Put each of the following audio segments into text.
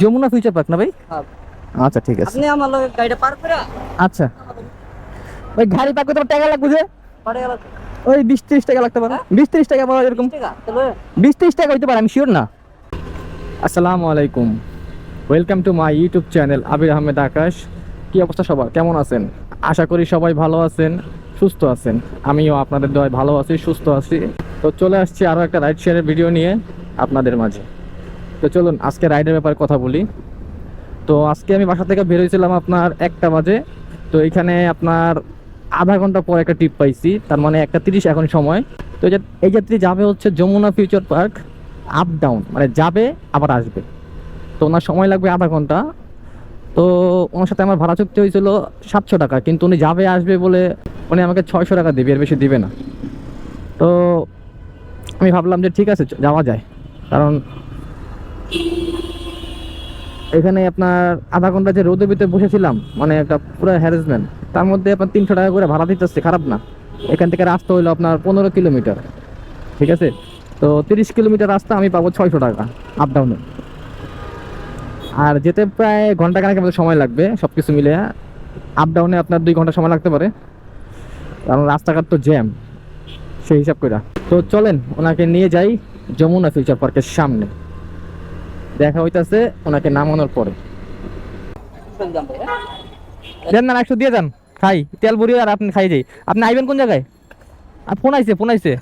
Jamuna future park না ভাই? হ্যাঁ। আচ্ছা ঠিক আছে। আপনি আমার লগে গাড়িটা পার করে আচ্ছা। ওই গাড়ি পার্ক করতে টাকা লাগবে যে? ওই বিশ ত্রিশ টাকা লাগতে পারে। বিশ ত্রিশ টাকা পাওয়া এরকম। বিশ ত্রিশ টাকা হইতে পারে আমি শিওর না। আসসালামু আলাইকুম। Welcome to my YouTube channel Abir Ahmed Akash কি অবস্থা সবার? কেমন আছেন? আশা করি সবাই ভালো আছেন সুস্থ আছেন। আমিও আপনাদের দয় ভালো আছি সুস্থ আছি। তো চলে আসছি আরও একটা রাইড শেয়ারের ভিডিও নিয়ে আপনাদের মাঝে। তো চলুন আজকে রাইডের ব্যাপারে কথা বলি। তো আজকে আমি বাসা থেকে বেরোয়েছিলাম আপনার একটা বাজে। তো এখানে আপনার আধা ঘণ্টা পর একটা ট্রিপ পাইছি, তার মানে একটা তিরিশ এখন সময়। তো এই যাত্রী যাবে হচ্ছে Jamuna Future Park up down মানে যাবে, আবার আসবে। তো ওনার সময় লাগবে আধা ঘণ্টা। তো ওনার সাথে আমার ভাড়া চুক্তি হয়েছিল সাতশো টাকা, কিন্তু উনি যাবে, আসবে বলে উনি আমাকে ছয়শো টাকা দেবে, এর বেশি দিবে না। তো আমি ভাবলাম যে ঠিক আছে, যাওয়া যায়। কারণ এখানে আপনার আধা ঘণ্টা যে রোদের ভিতরে বসেছিলাম মানে একটা পুরো হ্যারাসমেন্ট তার মধ্যে আপনার তিনশো টাকা করে ভাড়া দিতেছে, খারাপ না। এখান থেকে রাস্তা হলো আপনার পনেরো কিলোমিটার, ঠিক আছে? তো তিরিশ কিলোমিটার রাস্তা আমি পাবো ছয়শো টাকা আপ ডাউনে আর যেতে প্রায় ঘণ্টা খানেকের মতো সময় লাগবে সব কিছু মিলে আপ ডাউনে আপনার দুই ঘণ্টা সময় লাগতে পারে। কারণ রাস্তাঘাট তো জ্যাম সেই হিসাব করে তো চলেন, ওনাকে নিয়ে যাই যমুনা ফিউচার পার্কের সামনে। দেখা হইতাছে ওনাকে নামানোর পরে। হ্যাঁ? দেন না একশো দিয়ে যান। খাই তেল বুড়ি আর আপনি খাই যাই। আপনি আইবেন কোন জায়গায়? আর ফোন আইছে ফোন আইছে।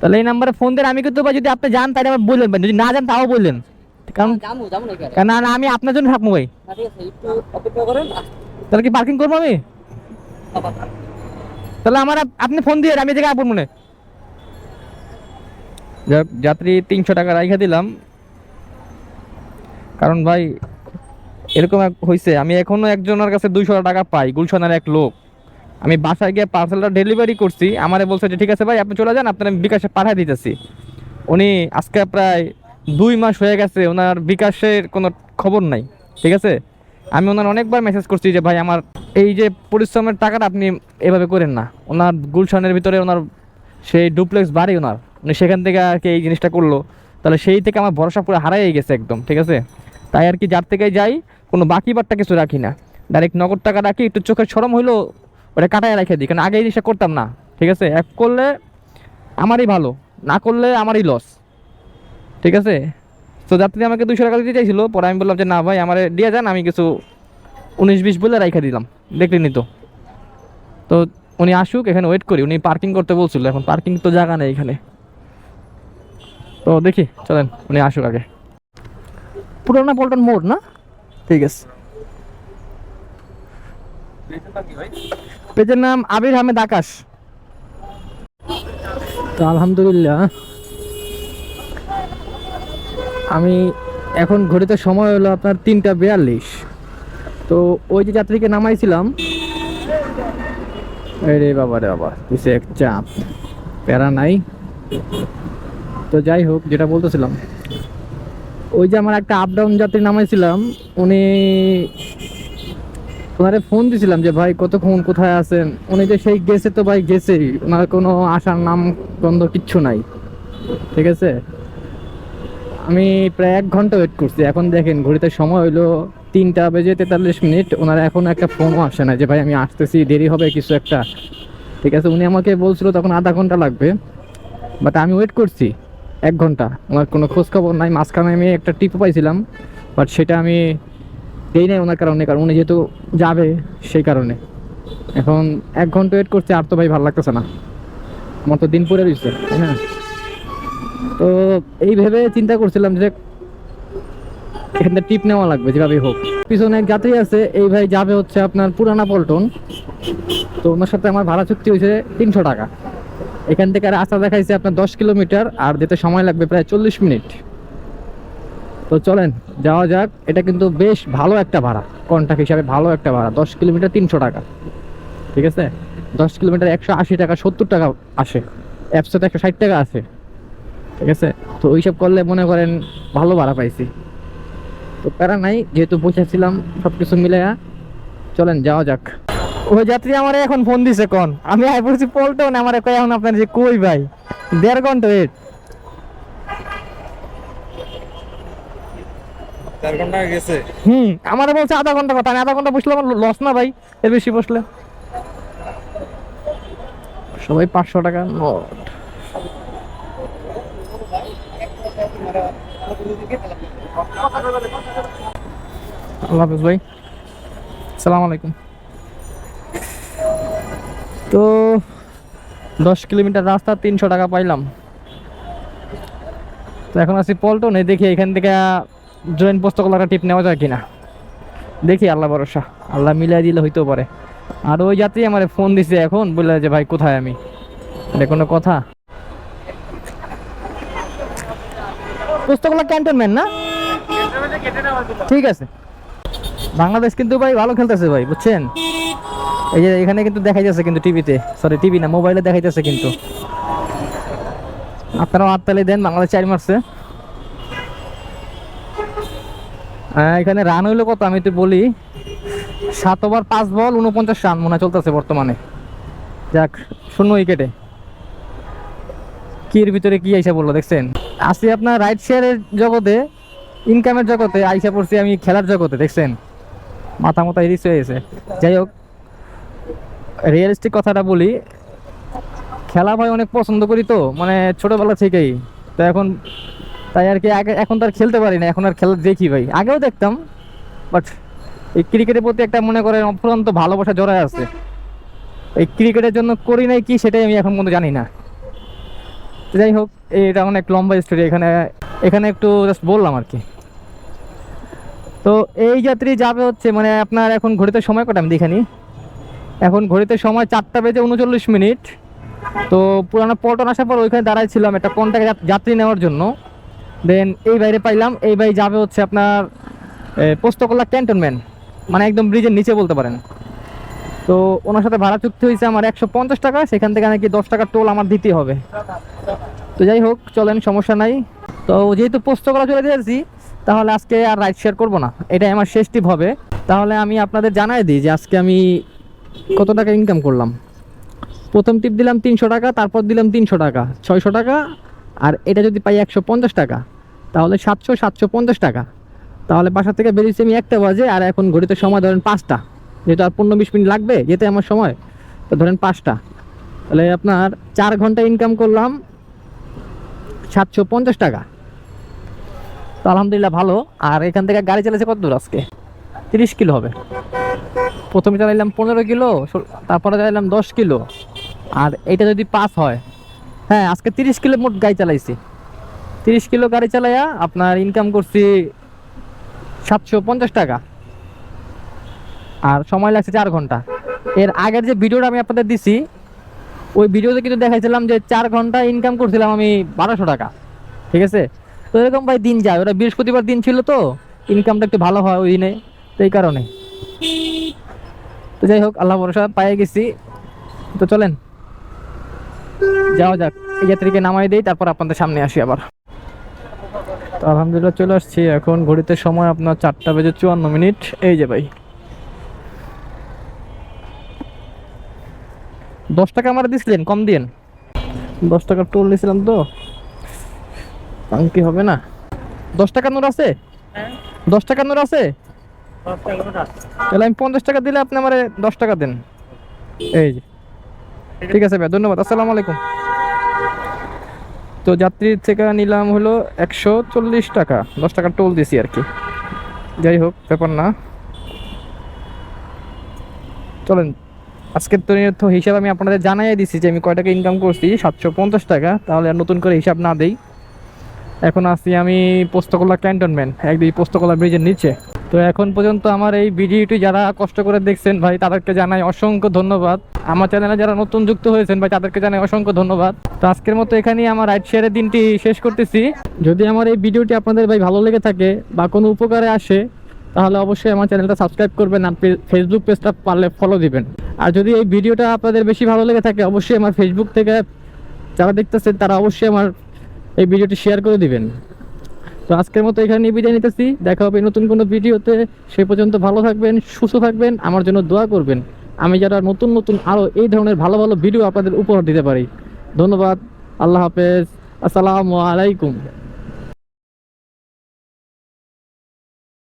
তাহলে এই নাম্বারে ফোন দেন আমি কিন্তু যদি আপনি যান তাহলে আমার বললেন ভাই। যদি না যান তাও বললেন। কারণ না না, আমি আপনার জন্য থাকব ভাই। তাহলে কি পার্কিং করব আমি? তাহলে আমার আপনি ফোন দিয়ে আমি জায়গায় আপন মনে যাক, যাত্রী তিনশো টাকা রাইখা দিলাম। কারণ ভাই, এরকম এক হয়েছে আমি এখনও একজনের কাছে দুইশো টাকা পাই, গুলশানের এক লোক। আমি বাসায় গিয়ে পার্সেলটা ডেলিভারি করছি, আমারে বলছে যে, ঠিক আছে ভাই, আপনি চলে যান, আপনার আমি বিকাশে পাঠিয়ে দিতেছি। উনি আজকে প্রায় দুই মাস হয়ে গেছে, ওনার বিকাশের কোনো খবর নাই, ঠিক আছে? আমি ওনার অনেকবার মেসেজ করছি যে, ভাই, আমার এই যে পরিশ্রমের টাকাটা আপনি এভাবে করেন না। ওনার গুলশানের ভিতরে ওনার সেই ডুপ্লেক্স বাড়ি ওনার। সেখান থেকে আর কি এই জিনিসটা করল। তাহলে সেই থেকে আমার ভরসা পুরো হারাই গেছে একদম, ঠিক আছে? তাই আর কি যার থেকে যাই, কোনো বাকি বারটা কিছু রাখি না। ডাইরেক্ট নগদ টাকা রাখি, একটু চোখের সরম হইল ওটা কাটায় রেখে দিই, কারণ আগে এই জিনিসটা করতাম না, ঠিক আছে? এক করলে আমারই ভালো, না করলে আমারই লস ঠিক আছে? তো যাত্রী আমাকে দুশো টাকা দিতে চাইছিল, পরে আমি বললাম যে, না ভাই, আমার দিয়ে যান, আমি কিছু উনিশ বিশ বলে রাইখা দিলাম। দেখলেনি তো? তো উনি আসুক, এখানে ওয়েট করি। উনি পার্কিং করতে বলছিল, এখন পার্কিং তো জায়গা নেই এখানে। তো দেখি, চলেন, উনি আসুক আগে। পুরোনো পল্টন মোড়, না? ঠিক আছে। পেজের নাম আবির আহমেদ আকাশ। তো আলহামদুলিল্লাহ, আমি এখন ঘড়িতে সময় হলো আপনার তিনটা বিয়াল্লিশ। তো ওই যে যাত্রীকে নামাইছিলাম বাবা রে বাবা এক চাপ, প্যারা নাই। তো যাই হোক, যেটা বলতেছিলাম। ওই যে আমার একটা আপ ডাউন যাত্রী নামাইছিলাম, উনি ওনারে ফোন দিছিলাম যে, ভাই, কতক্ষণ কোথায় আছেন? উনি যে, সেই গেছে তো ভাই, গেছেই। ওনার কোনো আসার নাম গন্ধ কিচ্ছু নাই। ঠিক আছে? আমি প্রায় এক ঘণ্টা ওয়েট করছি। এখন দেখেন, ঘড়িতে সময় হইল তিনটা বেজে তেতাল্লিশ মিনিট। ওনার এখন একটা ফোনও আসে না যে, ভাই, আমি আসতেছি, দেরি হবে কিছু একটা। ঠিক আছে? উনি আমাকে বলছিল তখন আধা ঘণ্টা লাগবে। বাট আমি ওয়েট করছি। এক ঘণ্টা। ওনার কোনো খোঁজখবর নাই, মাঝখানে আমি একটা টিপ পাইছিলাম বাট সেটা আমি দেই নাই ওনার কারণে, কারণ উনি যেহেতু যাবে সেই কারণে। এখন এক ঘণ্টা ওয়েট করছে, আর তো ভাই ভালো লাগতেছে না। আমার তো দিন পরে রয়েছে তাই না? তো এই ভেবে চিন্তা করছিলাম যে এখান থেকে টিপ নেওয়া লাগবে, যেভাবেই হোক। পিছনে এক যাত্রী আছে, এই ভাই যাবে হচ্ছে আপনার পুরানা পল্টন। তো ওনার সাথে আমার ভাড়া চুক্তি হয়েছে তিনশো টাকা। এখান থেকে আর রাস্তা দেখাইছে আপনার দশ কিলোমিটার, আর যেতে সময় লাগবে প্রায় চল্লিশ মিনিট। তো চলেন, যাওয়া যাক। এটা কিন্তু বেশ ভালো একটা ভাড়া কন্ট্যাক্ট হিসাবে ভালো একটা ভাড়া, দশ কিলোমিটার তিনশো টাকা। ঠিক আছে? দশ কিলোমিটার একশো আশি টাকা, সত্তর টাকা আসে। তো একশো ষাট টাকা আছে। ঠিক আছে? তো ওইসব করলে মনে করেন ভালো ভাড়া পাইছি। তো প্যারা নাই, যেহেতু বসেছিলাম সব কিছু মিলে চলেন, যাওয়া যাক। ওই যাত্রী আমার এখন ফোন দিছে কোন। আমি আই পড়ছি পল্টন আমার কয় এখন আপনার যে কই ভাই? দেড় ঘণ্টা ওয়েট হুম আমার বলছে আধা ঘণ্টা কথা। আমি আধা ঘণ্টা বসলে আমার লস না ভাই এর বেশি বসলে। সবাই পাঁচশো টাকা নোট। আল্লাহ হাফিজ ভাই। সালাম আলাইকুম। তো দশ কিলোমিটার রাস্তা, তিনশো টাকা পাইলাম। তো এখন আছি পল্টনে, দেখি এখান থেকে জয়েন্ট পোস্তকলাটা টিপ নেওয়া যায় কিনা। দেখি আল্লাহ ভরসা, আল্লাহ মিলাই দিলে হইতেও পারে। আর ওই যাত্রী আমার ফোন দিছে এখন, বললে যে, ভাই, কোথায় আমি? এটা কোনো কথা? পোস্তকলা ক্যান্টনমেন্ট না? ঠিক আছে। বাংলাদেশ কিন্তু ভাই ভালো খেলতেছে ভাই, বুঝছেন? এই যে এখানে কিন্তু দেখাই যাচ্ছে কিন্তু টিভিতে। সরি টিভি না, মোবাইলে দেখাইতেছে কিন্তু। আপনারাও আটতালি দেন, বাংলাদেশ চার মারছে। এখানে রান হইল কত? আমি তো বলি। সাত ওভার পাঁচ বল উনপঞ্চাশ রান মনে চলতেছে বর্তমানে। যাক, শূন্য উইকেটে কির ভিতরে কি আইসা বলল দেখছেন? আসি আপনার রাইট শেয়ারের জগতে ইনকামের জগতে, আইসা পড়ছি আমি খেলার জগতে, দেখছেন? মাথা মাথা ইরিস হয়ে গেছে। যাই হোক রিয়েলিস্টিক কথাটা বলি, খেলা ভাই অনেক পছন্দ করি তো মানে ছোটবেলা থেকেই। তো এখন, তাই আর কি আগে, এখন তো আর খেলতে পারি না, এখন আর খেলা দেখি ভাই। আগেও দেখতাম বাট এই ক্রিকেটের প্রতি একটা মনে করেন অফুরন্ত ভালোবাসা জড়ায় আছে। এই ক্রিকেটের জন্য করি নাই কি, সেটাই আমি এখন পর্যন্ত জানি না। যাই হোক, এটা অনেক লম্বা স্টোরি এখানে এখানে একটু জাস্ট বললাম আর কি। তো এই যাত্রী যাবে হচ্ছে মানে আপনার এখন ঘড়িতে সময় কটা? আমি দেখানি এখন ঘড়িতে সময় চারটা বেজে উনচল্লিশ মিনিট। তো পুরানো পল্টন আসার পর ওইখানে দাঁড়াইছিলাম একটা কন্ট্যাক্ট যাত্রী নেওয়ার জন্য। দেন এই বাইরে পাইলাম এই বাই যাবে হচ্ছে আপনার এ, পোস্তকলা ক্যান্টনমেন্ট। মানে একদম ব্রিজের নিচে বলতে পারেন। তো ওনার সাথে ভাড়া চুক্তি হয়েছে আমার একশো পঞ্চাশ টাকা সেখান থেকে নাকি দশ টাকা টোল আমার দিতে হবে। তো যাই হোক চলেন সমস্যা নাই। তো যেহেতু পোস্তকলা চলে দিয়েছি তাহলে আজকে আর রাইড শেয়ার করব না। এটাই আমার শেষ টিপ হবে। তাহলে আমি আপনাদের জানাই দিই যে আজকে আমি কত টাকা ইনকাম করলাম? প্রথম টিপ দিলাম তিনশো টাকা, তারপর দিলাম তিনশো টাকা, ছয়শো টাকা, আর এটা যদি পাই একশো পঞ্চাশ টাকা, তাহলে সাতশো সাতশো পঞ্চাশ টাকা। তাহলে বাসা থেকে বেরিয়েছি আমি একটা বাজে, আর এখন ঘড়িতে সময় ধরেন পাঁচটা। যেহেতু আর পনেরো, বিশ মিনিট লাগবে, যেতে আমার সময়, তো ধরেন পাঁচটা। তাহলে আপনার চার ঘণ্টা ইনকাম করলাম সাতশো পঞ্চাশ টাকা। তো আলহামদুলিল্লাহ ভালো, আর এখান থেকে গাড়ি চালাচ্ছে কত দূর আজকে? তিরিশ কিলো হবে। প্রথমে চালাইলাম পনেরো কিলো তারপরে চালাইলাম দশ কিলো। আর এটা যদি পাস হয় হ্যাঁ আজকে তিরিশ কিলো মোট গাড়ি চালাইছি। তিরিশ কিলো গাড়ি চালাইয়া আপনার ইনকাম করছি সাতশো পঞ্চাশ টাকা। আর সময় লাগছে চার ঘণ্টা। এর আগের যে ভিডিওটা আমি আপনাদের দিছি, ওই ভিডিওতে কিন্তু দেখাইছিলাম যে চার ঘণ্টা ইনকাম করছিলাম আমি বারোশো টাকা। ঠিক আছে? তো এরকম ভাই দিন যায়। ওটা বৃহস্পতিবার দিন ছিল তো ইনকামটা একটু ভালো হয় ওই দিনে, তো এই কারণে। তো যাই হোক আল্লাহ ভরসা পায়ে গেছি। তো চলেন যাওয়া যাক। এই যাত্রীকে নামাই দেই তারপর আপনাদের সামনে আসি আবার। তো আলহামদুলিল্লাহ চলে আসছি। এখন ঘড়িতে সময় আপনার চারটা বেজে চুয়ান্ন মিনিট। এই যে ভাই। দশ টাকা আমার দিছিলেন কম দিন দশ টাকা টোল নিয়েছিলাম তো। কি হবে না। দশ টাকা নোট আছে? দশ টাকা নোট আছে? তাহলে আমি পঞ্চাশ টাকা দিলে আপনি আমার দশ টাকা দেন। এই যে। ঠিক আছে ভাই, ধন্যবাদ, আসসালামু আলাইকুম। তো যাত্রীর থেকে নিলাম হলো একশো চল্লিশ টাকা, দশ টাকা টোল দিছি আর কি। যাই হোক, ব্যাপার না। চলেন, আজকের তো হিসাব আমি আপনাদের জানাই দিছি যে আমি কয় টাকা ইনকাম করছি, সাতশো পঞ্চাশ টাকা, তাহলে আর নতুন করে হিসাব না দেই। এখন আসছি আমি পোস্তকলা ক্যান্টনমেন্ট একদিন পোস্তকলা ব্রিজের নিচে। তো এখন পর্যন্ত আমার এই ভিডিওটি যারা কষ্ট করে দেখছেন ভাই, তাদেরকে জানাই অসংখ্য ধন্যবাদ। আমার চ্যানেলে যারা নতুন যুক্ত হয়েছেন ভাই, তাদেরকে জানাই অসংখ্য ধন্যবাদ। তো আজকের মতো এখানেই আমার রাইড শেয়ারের দিনটি শেষ করতেছি। যদি আমার এই ভিডিওটি আপনাদের ভাই ভালো লেগে থাকে বা কোনো উপকারে আসে, তাহলে অবশ্যই আমার চ্যানেলটা সাবস্ক্রাইব করবেন আর ফেসবুক পেজটা পারলে ফলো দিবেন। আর যদি এই ভিডিওটা আপনাদের বেশি ভালো লেগে থাকে, অবশ্যই আমার ফেসবুক থেকে যারা দেখতেছেন, তারা অবশ্যই আমার এই ভিডিওটি শেয়ার করে দিবেন। তো আজকের মতো এখানে বিদায় নিতেছি। দেখা হবে নতুন কোনো ভিডিওতে। সে পর্যন্ত ভালো থাকবেন, সুস্থ থাকবেন, আমার জন্য দোয়া করবেন। আমি যারা নতুন নতুন আরও এই ধরনের ভালো ভালো ভিডিও আপনাদের উপহার দিতে পারি। ধন্যবাদ, আল্লাহ হাফেজ। আসসালামু আলাইকুম।